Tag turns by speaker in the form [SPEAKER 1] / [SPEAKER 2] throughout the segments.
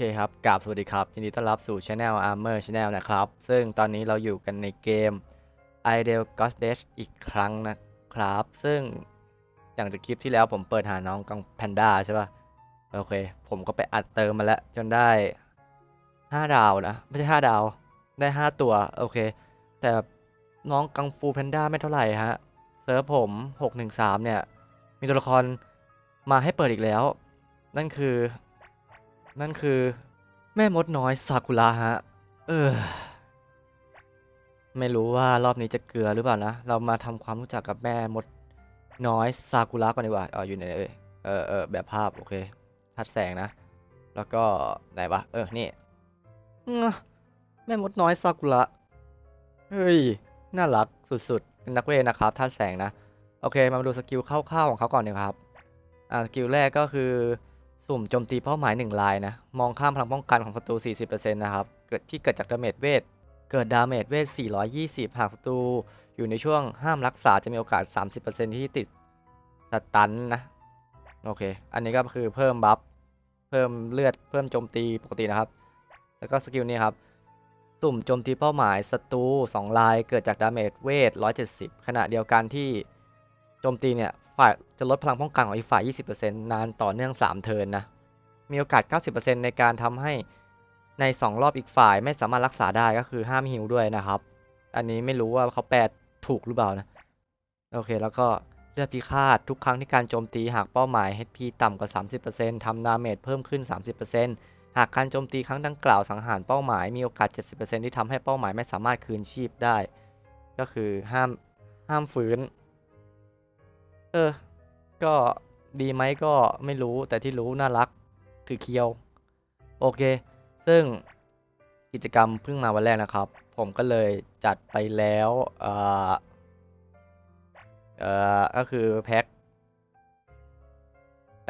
[SPEAKER 1] เคครับกราบสวัสดีครับยินดีต้อนรับสู่ Channel Armor Channel นะครับ ซึ่งตอนนี้เราอยู่กันในเกม i d e l Ghost Dash อีกครั้งนะครับ ซึ่งอย่างจากคลิปที่แล้วผมเปิดหาน้องกังแพนด้าใช่ป่ะ โอเค ผมก็ไปอัดเติมมาแล้ว จนได้ 5 ดาวนะ ไม่ใช่ 5 ดาว ได้ 5 ตัว โอเค แต่น้องกังฟูแพนด้าไม่เท่าไหร่ฮะ เซิร์ฟผม 613 เนี่ย มีตัวละครมาให้เปิดอีกแล้ว นั่นคือ นั่นคือ แม่มดน้อยซากุระฮะ เออ ไม่รู้ว่ารอบนี้จะเกลือหรือเปล่านะ เรามาทำความรู้จักกับแม่มดน้อยซากุระก่อนดีกว่าอ๋ออยู่ไหนเอ่ยเออเออแบบภาพ โอเคทัดแสงนะ แล้วก็ไหนวะ เออ นี่แม่มดน้อยซากุระ เฮ้ย น่ารักสุดๆ เป็นนักเวทนะครับทัดแสงนะ โอเค มาดูสกิลคร่าวๆของเขาก่อนดีครับ อ่า สกิลแรกก็คือ สุ่มโจมตีเป้าหมาย 1 ลายนะ มองข้ามพลังป้องกันของศัตรู 40%นะครับ เกิดที่เกิดจากดาเมจเวท เกิดดาเมจเวท 420 หากศัตรูอยู่ในช่วงห้ามรักษาจะมีโอกาส 30%ที่ติดสตันนะ โอเค อันนี้ก็คือเพิ่มบัฟ เพิ่มเลือด เพิ่มโจมตีปกตินะครับ แล้วก็สกิลนี้ครับ สุ่มโจมตีเป้าหมายศัตรู2ลาย เกิดจากดาเมจเวท 170 ขณะเดียวกันที่ โจมตีเนี่ยฝ่ายจะลดพลังป้องกันของอีกฝ่าย 20%นานต่อเนื่อง 3 เทิร์นนะ มีโอกาส 90%ในการทำให้ใน 2 รอบอีกฝ่ายไม่สามารถรักษาได้ก็คือห้ามฮิวด้วยนะครับ อันนี้ไม่รู้ว่าเขาแปลถูกหรือเปล่านะ โอเค แล้วก็เลือดพิฆาตทุกครั้งที่การโจมตีหากเป้าหมาย HP ต่ำกว่า 30%ทำดาเมจเพิ่มขึ้น 30%หากการโจมตีครั้งดังกล่าวสังหารเป้าหมายมีโอกาส 70%ที่ทำให้เป้าหมายไม่สามารถคืนชีพได้ ก็คือห้ามห้ามฟื้น เออ ก็ดีไหมก็ไม่รู้แต่ที่รู้น่ารักถือเคียว โอเค ซึ่งกิจกรรมเพิ่งมาวันแรกนะครับ ผมก็เลยจัดไปแล้วเอ่อเอ่อก็คือแพ็ค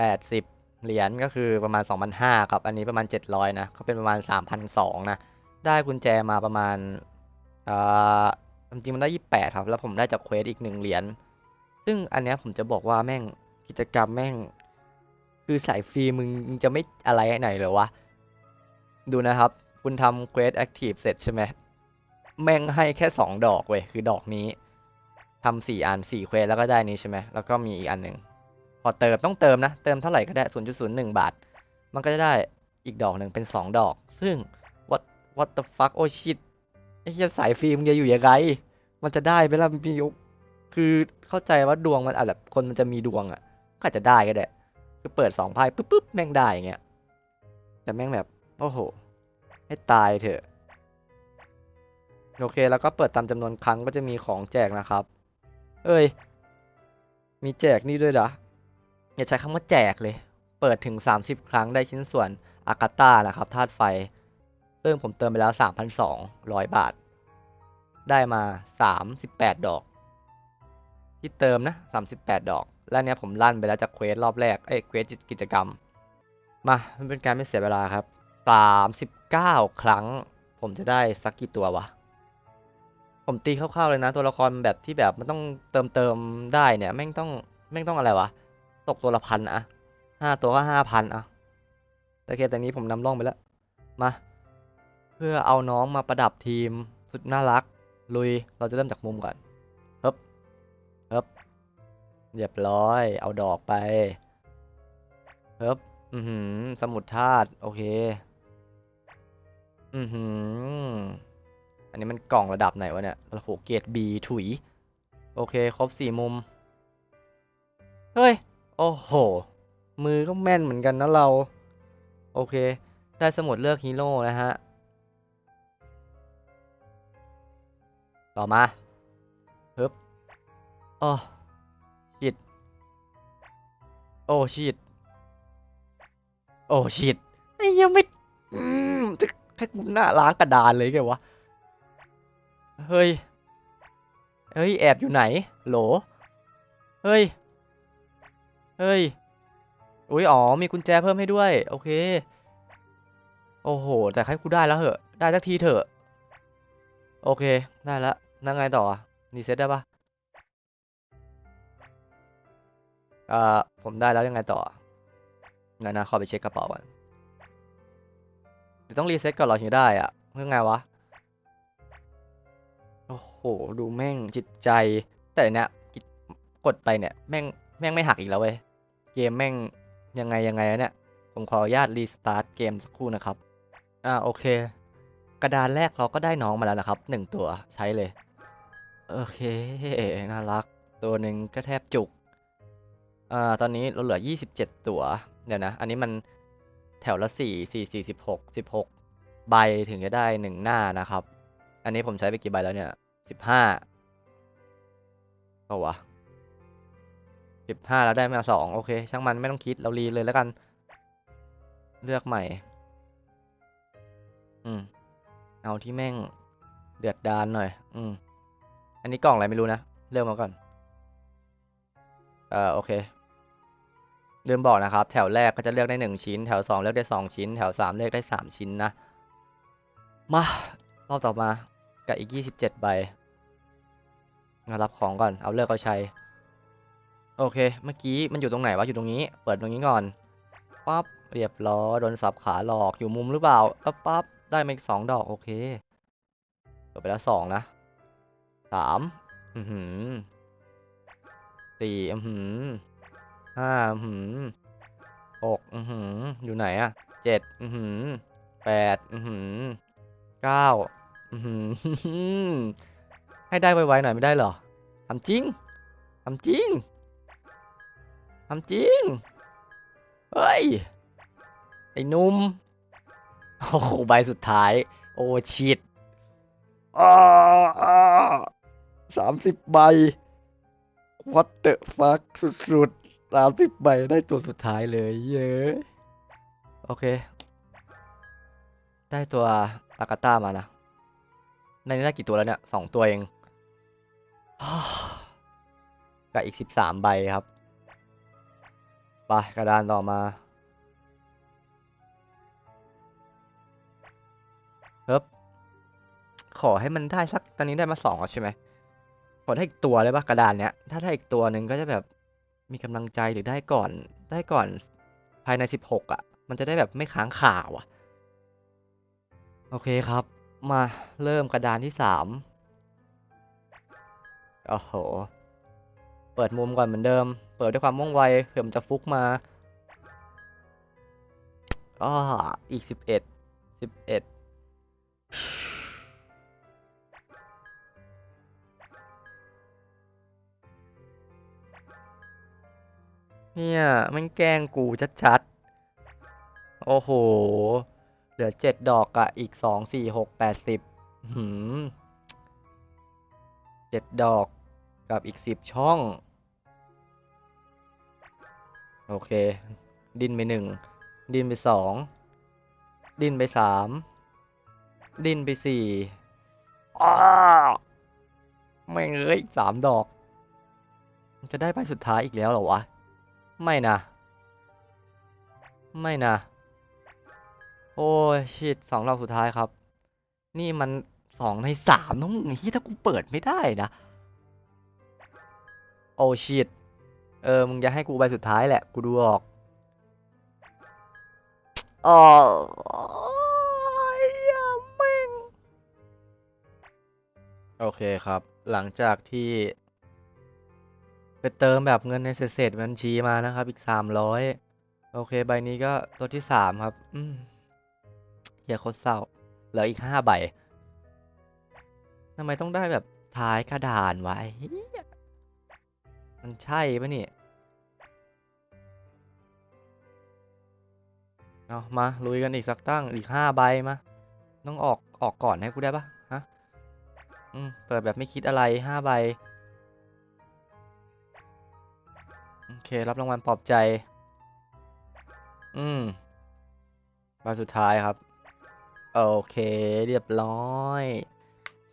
[SPEAKER 1] 80 เหรียญก็คือประมาณ 2,500ครับ อันนี้ประมาณ 700 นะเขาเป็นประมาณ 3,200 นะ ได้กุญแจมาประมาณเอ่อจริงๆมันได้ 28 ครับ แล้วผมได้จากเควสอีก 1 เหรียญ ซึ่งอันเนี้ยผมจะบอกว่าแม่งกิจกรรมแม่ง คือสายฟรีมึงมึงจะไม่อะไรไหนเหรอวะ ดูนะครับ คุณทำเควสแอคทีฟเสร็จใช่ไหมแม่งให้แค่สองดอกเว้ยคือดอกนี้ทำสี่อันสี่เควสแล้วก็ได้นี้ใช่ไหมแล้วก็มีอีกอันหนึ่งพอเติมต้องเติมนะ เติมเท่าไหร่ก็ได้ศูนย์จุดศูนย์หนึ่งบาท มันก็จะได้อีกดอกหนึ่งเป็นสองดอก ซึ่ง what what the fuck โอ้ shit ไอ้เหี้ยสายฟรีมึงจะอยู่ยังไงมันจะได้ไหมล่ะมียุ คือเข้าใจว่าดวงมันอาจแบบคนมันจะมีดวงอะ่ะก็อาจจะได้ก็ได้คือเปิดสองไพ่ปุ๊บปุ๊บแม่งได้อย่างเงี้ยแต่แม่งแบบโอ้โห ให้ตายเถอะโอเคแล้วก็เปิดตามจำนวนครั้งก็จะมีของแจกนะครับ เอ้ย มีแจกนี่ด้วยเหรออย่าใช้คำว่าแจกเลย เปิดถึง 30 ครั้งได้ชิ้นส่วนอากาตานะครับธาตุไฟ ซึ่งผมเติมไปแล้ว 3,200 บาท ได้มา 38 ดอก ที่เติมนะ38 ดอก แล้วเนี่ยผมลั่นไปแล้วจากเควสรอบแรกเอ้ยเควสกิจกรรม มามันเป็นการไม่เสียเวลาครับ 39 ครั้ง ผมจะได้สักกี่ตัววะ ผมตีคร่าวๆเลยนะ ตัวละครแบบที่แบบมันต้องเติมเติมได้เนี่ยแม่งต้องแม่งต้องอะไรวะ ตกตัวละพันอะห้าตัวก็ห้าพันอะโอเคแต่นี้ผมนำร่องไปแล้ว มา เพื่อเอาน้องมาประดับทีม สุดน่ารัก ลุยเราจะเริ่มจากมุมก่อน เฮ้บเรียบร้อย เอาดอกไปเฮ้บอือหือ สมุดธาตุโอเค อือหือ อันนี้มันกล่องระดับไหนวะเนี่ยโอ้โหเกรด B ถุย โอเค ครบสี่มุม เฮ้ย โอ้โห มือก็แม่นเหมือนกันนะเรา โอเค ได้สมุดเลือกฮีโร่นะฮะ ต่อมาเฮึบ โอ้ชิดโอ้ชิดโอ้ชิดไอ้ยังไม่อืมจะให้กูหน้าล้างกระดานเลยไงวะ เฮ้ย เฮ้ย แอบอยู่ไหน โหล เฮ้ย เฮ้ย อุ้ยอ๋อ มีกุญแจเพิ่มให้ด้วย โอเค โอ้โห แต่ให้กูได้แล้วเหอะ ได้สักทีเถอะ โอเค ได้แล้วนั่งไงต่อรีเซ็ตได้ปะ เอ่อผมได้แล้วยังไงต่อนะนะขอไปเช็คกระเป๋าก่อนต้องรีเซ็ตก่อนเราถึงได้อะเพื่อไงวะ โอ้โห ดูแม่งจิตใจ แต่เนี้ยกดไปเนี่ย แม่งแม่งไม่หักอีกแล้วเว้ย เกมแม่งยังไงยังไงอะเนี่ย ผมขออนุญาตรีสตาร์ทเกมสักครู่นะครับ อ่าโอเค กระดานแรกเราก็ได้น้องมาแล้วนะครับหนึ่งตัวใช้เลย โอเค น่ารัก ตัวหนึ่งก็แทบจุก อ่าตอนนี้เราเหลือ 27 ตัวเดี๋ยวนะ อันนี้มันแถวละ4 4 4 16 16 ใบถึงจะได้หนึ่งหน้านะครับ อันนี้ผมใช้ไปกี่ใบแล้วเนี่ย 15เอาวะ15 แล้วได้มาสองโอเค ช่างมันไม่ต้องคิดเรารีเลยแล้วกัน เลือกใหม่ อืม เอาที่แม่งเดือดดานหน่อย อืม อันนี้กล่องอะไรไม่รู้นะเลือกมาก่อน เอ่อ โอเค ลืมบอกนะครับ แถวแรกก็จะเลือกได้หนึ่งชิ้น แถวสองเลือกได้สองชิ้น แถวสามเลือกได้สามชิ้นนะ มารอบต่อมากับอีกยี่สิบเจ็ดใบมารับของก่อน เอาเลือกเอาใช้ โอเค เมื่อกี้มันอยู่ตรงไหนวะ อยู่ตรงนี้ เปิดตรงนี้ก่อน ปั๊บ เรียบร้อยโดนสับขาหลอก อยู่มุมหรือเปล่า ปั๊บปั๊บ ได้มาอีกสองดอก โอเคเปิดไปแล้วสองนะสามอือหือสี่อือหือ ห้าอือหือหกอือหืออยู่ไหนอะเจ็ดอือหือแปดอือหือเก้าอือหือให้ได้ไวๆหน่อยไม่ได้เหรอทำจริงทำจริงทำจริง เฮ้ย ไอ้นุ่ม โอ้โหใบสุดท้าย โอ้ชิดอาสามสิบใบ what the fuck สุดๆ สามสิบใบได้ตัวสุดท้ายเลยเย้โอเค ได้ตัวอากาต้ามานะ ในนี้ได้กี่ตัวแล้วเนี่ยสองตัวเองกับอีกสิบสามใบครับไปกระดานต่อมาเฮ้บขอให้มันได้สักตอนนี้ได้มาสองแล้วใช่ไหมขอได้อีกตัวเลยปะกระดานเนี้ย ถ้าได้อีกตัวหนึ่งก็จะแบบ มีกำลังใจหรือได้ก่อนได้ก่อนภายในสิบหกอะ มันจะได้แบบไม่ค้างข่าวอะ โอเคครับ มาเริ่มกระดานที่สามโอ้โห เปิดมุมก่อนเหมือนเดิม เปิดด้วยความว่องไวเผื่อมันจะฟุกมาอ้ออีกสิบ เนี่ยมันแกล้งกูชัดๆ โอ้โห เหลือเจ็ดดอกอะอีกสองสี่หกแปดสิบหืมเจ็ดดอกกับอีกสิบช่อง โอเค ดินไปหนึ่ง ดินไปสอง ดินไปสาม ดินไปสี่อ้าไม่เอ้ยสามดอก จะได้ใบสุดท้ายอีกแล้วเหรอวะ ไม่นะ ไม่นะ โอ้ยชิดสองรอบสุดท้ายครับ นี่มันสองในสามต้องที่ถ้ากูเปิดไม่ได้นะ โอ้ชิดเออ มึงจะให้กูใบสุดท้ายแหละ กูดูออกอ๋ออย่าแม่งโอเคครับ หลังจากที่ ไปเติมแบบเงินในเศษบัญชีมานะครับ อีกสามร้อยโอเคใบนี้ก็ตัวที่สามครับ อืมเฮียโคตรเศร้าเหลืออีกห้าใบทำไมต้องได้แบบท้ายกระดานไวะไอ้เฮียมันใช่ปะเนี่ยเอามาลุยกันอีกสักตั้งอีกห้าใบมาต้องออกออกก่อนให้กูได้ปะฮะอืมเปิดแบบไม่คิดอะไรห้าใบ เค รับรางวัลปลอบใจ อืมใบสุดท้ายครับ โอเค เรียบร้อย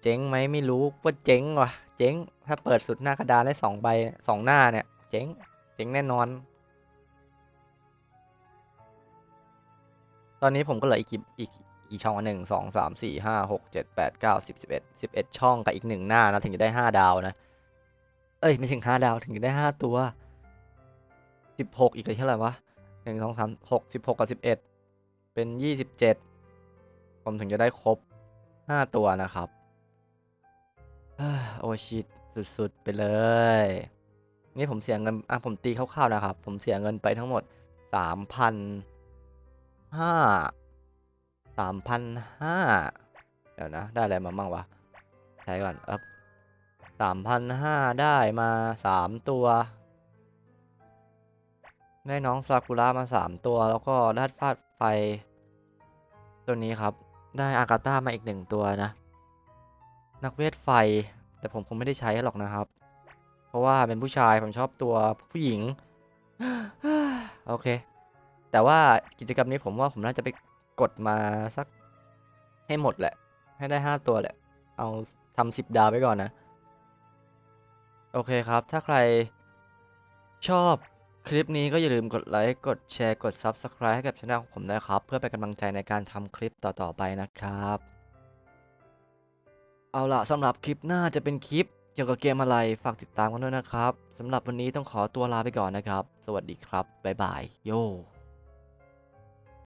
[SPEAKER 1] เจ๊งไหมไม่รู้ว่าเจ๊งว่ะ เจ๊ง ถ้าเปิดสุดหน้ากระดานได้สองใบสองหน้าเนี่ย เจ๊ง เจ๊งแน่นอน ตอนนี้ผมก็เหลืออีกกี่อีกกี่ช่องหนึ่งสองสามสี่ห้าหกเจ็ดแปดเก้าสิบสิบเอ็ดสิบเอ็ดช่องกับอีกหนึ่งหน้านะ ถึงจะได้ห้าดาวนะ เอ้ย ไม่ถึงห้าดาวถึงจะได้ห้าตัว สิบหกอีกเท่าไหร่วะหนึ่งสองสามหกสิบหกกับสิบเอ็ดเป็นยี่สิบเจ็ดผมถึงจะได้ครบห้าตัวนะครับโอชิตสุดๆ ไปเลย นี่ผมเสียเงิน อะ ผมตีคร่าวๆนะครับ ผมเสียเงินไปทั้งหมดสามพันห้าสามพันห้าเดี๋ยวนะ ได้อะไรมามั่งวะ ใช้ก่อนเอ๊บสามพันห้าได้มาสามตัว ได้น้องซากุระมาสามตัว แล้วก็ได้ฟาดไฟตัวนี้ครับ ได้อากาต้ามาอีกหนึ่งตัวนะ นักเวทไฟ แต่ผมคงไม่ได้ใช้หรอกนะครับ เพราะว่าเป็นผู้ชายผมชอบตัวผู้หญิง โอเค แต่ว่ากิจกรรมนี้ผมว่าผมน่าจะไปกดมาสักให้หมดแหละ ให้ได้ห้าตัวแหละ เอาทำสิบดาวไว้ก่อนนะ โอเคครับ ถ้าใครชอบ คลิปนี้ก็อย่าลืมกดไลค์ กดแชร์ กด Subscribe ให้กับช่องของผมนะครับ เพื่อเป็นกำลังใจในการทำคลิปต่อๆไปนะครับ เอาล่ะสำหรับคลิปหน้าจะเป็นคลิปเกี่ยวกับเกมอะไร ฝากติดตามกันด้วยนะครับสำหรับวันนี้ต้องขอตัวลาไปก่อนนะครับ สวัสดีครับ บ๊ายบาย โย